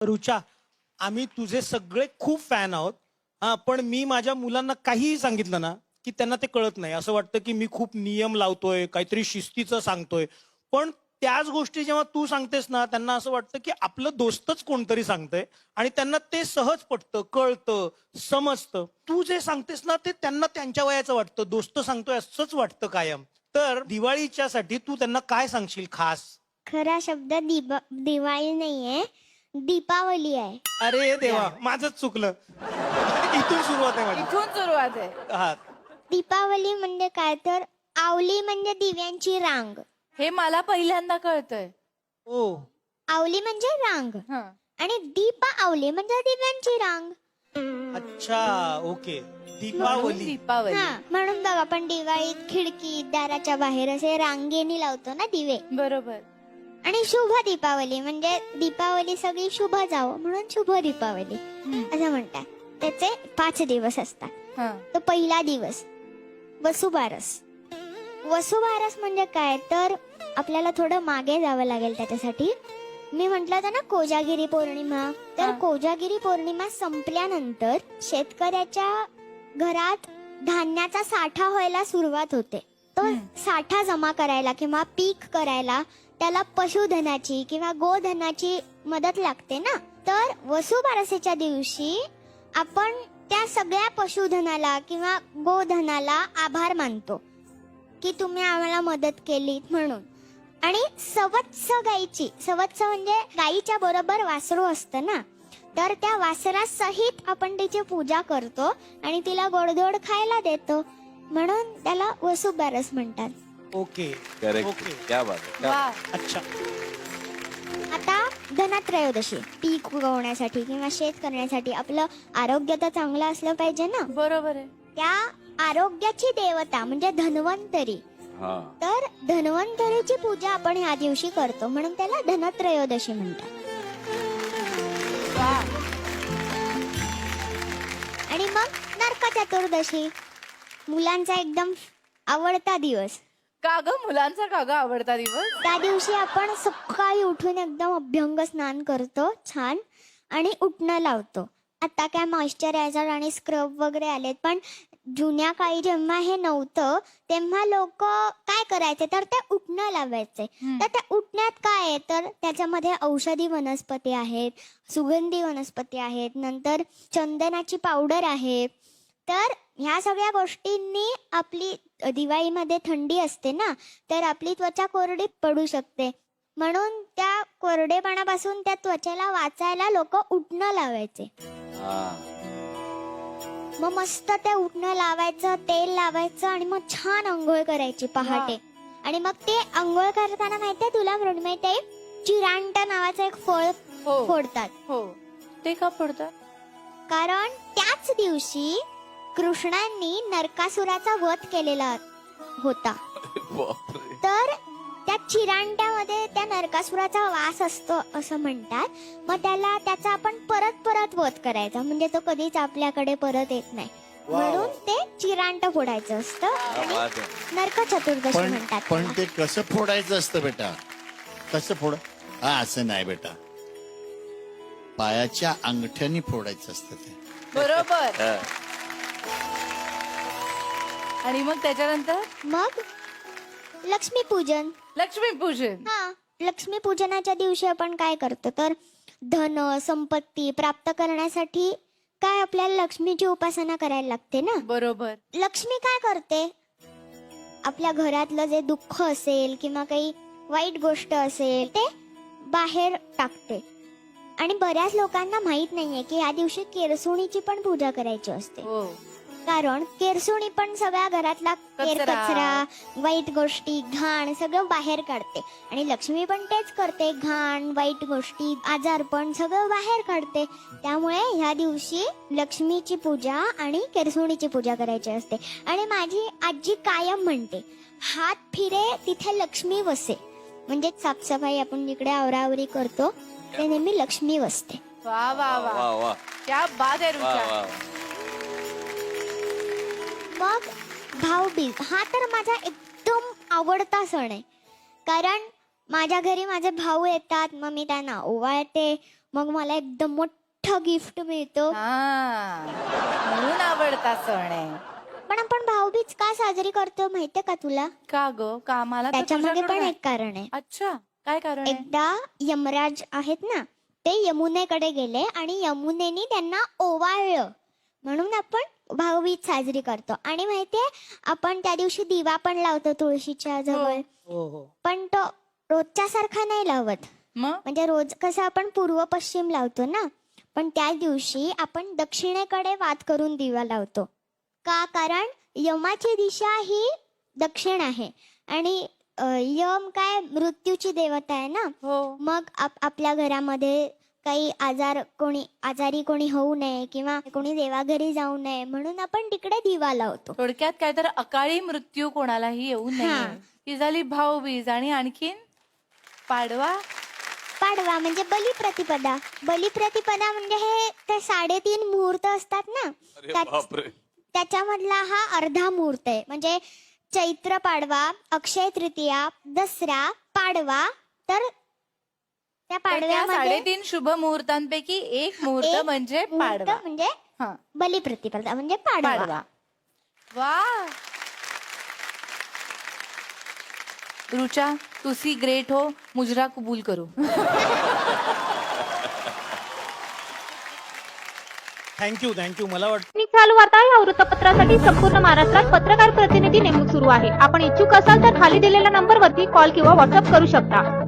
रुचा आम्ही तुझे सगळे खूप फॅन आहोत. हा पण मी माझ्या मुलांना काहीही सांगितलं ना की त्यांना ते कळत नाही. असं वाटतं की मी खूप नियम लावतोय काहीतरी शिस्तीचं सांगतोय. पण त्याच गोष्टी जेव्हा तू सांगतेस ना त्यांना असं वाटतं की आपलं दोस्तच कोणतरी सांगतंय आणि त्यांना ते सहज पटतं कळतं समजतं. तू जे सांगतेस ना ते त्यांना त्यांच्या वयाचं वाटतं. दोस्त सांगतोय असंच वाटतं कायम. तर दिवाळीच्या साठी तू त्यांना काय सांगशील खास? खरा शब्द दिवा दिवाळी नाहीये. दीपावली आहे. अरे देवा माझंच चुकलं. इथून सुरुवात आहे माझी. इथून सुरुवात आहे. हा. दीपावली म्हणजे काय तर आवली म्हणजे दिव्यांची रांग. हे मला पहिल्यांदा कळतंय. ओ. आवली म्हणजे रांग. हं. आणि दीपा आवली म्हणजे दिव्यांची रांग. अच्छा ओके. दीपावली. दीपावली. हा म्हणून बघ आपण दिवाळीत खिडकी दाराच्या बाहेर असे रांगेनी लावतो ना दिवे. बरोबर. आणि शुभ दीपावली म्हणजे दीपावली सगळी शुभ जावं म्हणून शुभ दीपावली. असं म्हणतात त्याचे पाच दिवस असतात. तो पहिला दिवस वसुबारस वसुबारस म्हणजे काय तर आपल्याला थोडं मागे जावं लागेल त्याच्यासाठी मी म्हंटल होतं ना कोजागिरी पौर्णिमा तर. कोजागिरी पौर्णिमा संपल्यानंतर शेतकऱ्याच्या घरात धान्याचा साठा व्हायला सुरुवात होते तो. साठा जमा करायला किंवा पीक करायला त्याला पशुधनाची किंवा गोधनाची मदत लागते ना? तर वसुबारसेच्या दिवशी आपण त्या सगळ्या पशुधनाला किंवा गोधनाला आभार मानतो की तुम्ही आम्हाला मदत केलीत म्हणून. आणि सवत्स गाईची सवत्स म्हणजे गाईच्या बरोबर वासरू असतं ना? तर त्या वासरासहित आपण तिची पूजा करतो आणि तिला गोडधोड खायला देतो. म्हणून त्याला वसुबारस म्हणतात. ओके. Correct okay. क्या बात क्या वा अच्छा. आता धनत्रयोदशी. पीक उगवण्यासाठी किंवा शेत करण्यासाठी आपलं आरोग्य तर चांगलं असलं पाहिजे ना? बरोबर आहे. त्या आरोग्याची देवता म्हणजे धन्वंतरी. हा. तर धन्वंतरीची पूजा आपण ह्या दिवशी करतो. म्हणून त्याला धनत्रयोदशी म्हणतात. आणि मग नरक चतुर्दशी मुलांचा एकदम आवडता दिवस. का ग मुलांचा का ग आवडता दिवस? त्या दिवशी आपण सकाळी उठून एकदम अभ्यंग स्नान करतो छान आणि उठणं लावतो. आता काय मॉइश्चरायझर आणि स्क्रब वगैरे आलेत पण जुन्या काळी जेव्हा हे नव्हतं तेव्हा लोक काय करायचे तर ते उठणं लावायचे. हम्म. तर त्या उठण्यात काय आहे तर त्याच्यामध्ये औषधी वनस्पती आहेत सुगंधी वनस्पती आहेत नंतर चंदनाची पावडर आहे. तर ह्या सगळ्या गोष्टींनी आपली दिवाळीमध्ये थंडी असते ना तर आपली त्वचा कोरडी पडू शकते. म्हणून त्या कोरडेपणापासून त्या त्वचेला वाचायला लोक उठणं लावायचे. मग मस्त ते उठणं लावायचं तेल लावायचं आणि मग छान आंघोळ करायची पहाटे. आणि मग ते आंघोळ करताना माहितीये तुला मृण्मयते चिरांट नावाचं एक फळ हो. फोडतात. हो. ते का पडतात कारण त्याच दिवशी कृष्णांनी नरकासुराचा वध केलेला होता. तर त्या चिरांड्यामध्ये त्या नरकासुराचा वास असतो असं म्हणतात. मग त्याला त्याचा आपण परत परत वध करायचा. म्हणजे तो कधीच आपल्याकडे परत येत नाही. म्हणून ते चिरांट फोडायचं असतं आणि नरक चतुर्दशी पण म्हणतात पण त्याला. ते कसं फोडायचं असतं बेटा? कसं फोड हा असं नाही बेटा. पायाच्या अंगठ्यानी फोडायचं असतं ते. बरोबर. हा. आणि मग त्याच्यानंतर? मग? लक्ष्मीपूजन. लक्ष्मीपूजन. हा लक्ष्मीपूजनाच्या दिवशी आपण काय करतो? तर धन संपत्ती प्राप्त करण्यासाठी काय आपल्याला लक्ष्मीची उपासना करायला लागते ना? बरोबर. लक्ष्मी काय करते? आपल्या घरातलं जे दुःख असेल किंवा काही वाईट गोष्ट असेल ते बाहेर टाकते. आणि बऱ्याच लोकांना माहीत नाहीये की या दिवशी केरसुणीची पण पूजा करायची असते. हो. कारण केरसुणी पण सगळ्या घरातला केर कचरा. कचरा वाईट गोष्टी घाण सगळं बाहेर काढते. आणि लक्ष्मी पण तेच करते घाण वाईट गोष्टी आजारपण सगळं बाहेर काढते. त्यामुळे ह्या दिवशी लक्ष्मीची पूजा आणि केरसुणीची पूजा करायची असते. आणि माझी आजी कायम म्हणते हात फिरे तिथे लक्ष्मी वसे. म्हणजे साफसफाई आपण जिकडे आवरावरी करतो ते नेहमी लक्ष्मी वसते. वा वा वा. वा वा. क्या बात आहे वा रुचा वा मग भाऊबीज. हा तर माझा एकदम आवडता सण आहे. कारण माझ्या घरी माझे भाऊ येतात मग मी त्यांना ओवाळते मग मला एकदम मोठं गिफ्ट मिळतं. हा म्हणून आवडता सण आहे. पण आपण भाऊबीज का साजरी करतो माहितीये का तुला? का ग? का? मला तर त्याच्यामध्ये तुझ्याकडून पण. एक कारण आहे. अच्छा काय कारण आहे? एकदा यमराज आहेत ना ते यमुनेकडे गेले आणि यमुनेनी त्यांना ओवाळलं. म्हणून आपण भाऊबीज साजरी करतो. आणि माहितीये आपण त्या दिवशी दिवा पण लावतो तुळशीच्या जवळ. हो हो. पण तो रोजच्या सारखा नाही लावत. मग? म्हणजे रोज कसं आपण पूर्व पश्चिम लावतो ना पण त्या दिवशी आपण दक्षिणेकडे वाद करून दिवा लावतो. का? कारण यमाची दिशा ही दक्षिण आहे. आणि अ, यम काय? मृत्यूची देवता आहे ना. हो. मग आप आपल्या घरामध्ये काही आजार कोणी आजारी कोणी होऊ नये किंवा कोणी देवाघरी जाऊ नये म्हणून आपण तिकडे दिवा लावतो. थोडक्यात काय तर अकाळी मृत्यू कोणालाही येऊ हा. नये. ती झाली भाऊबीज आणि आणखीन पाडवा. पाडवा म्हणजे बलिप्रतिपदा. बलिप्रतिपदा म्हणजे हे ते साडेतीन मुहूर्त असतात ना? अरे त्यात- बापरे. त्याच्यामधला हा अर्धा मुहूर्त आहे. म्हणजे चैत्र पाडवा अक्षय तृतीया दसरा पाडवा तर त्या तर त्या पाडव्यामध्ये साडेतीन शुभ मुहूर्तांपैकी एक मुहूर्त एक म्हणजे मुहूर्त पाडवा. म्हणजे हा. बलिप्रतिपदा म्हणजे पाडवा. पाडवा. वा. रुचा तुसी ग्रेट हो. मुजरा कबूल करू. थँक्यू थँक्यू मला वाटतं मी चालू वार्ता या वृत्तपत्रासाठी संपूर्ण महाराष्ट्रात पत्रकार प्रतिनिधी नेमणूक सुरू आहे. आपण इच्छुक असाल तर खाली दिलेल्या नंबरवरती कॉल किंवा व्हॉट्सअप करू शकता.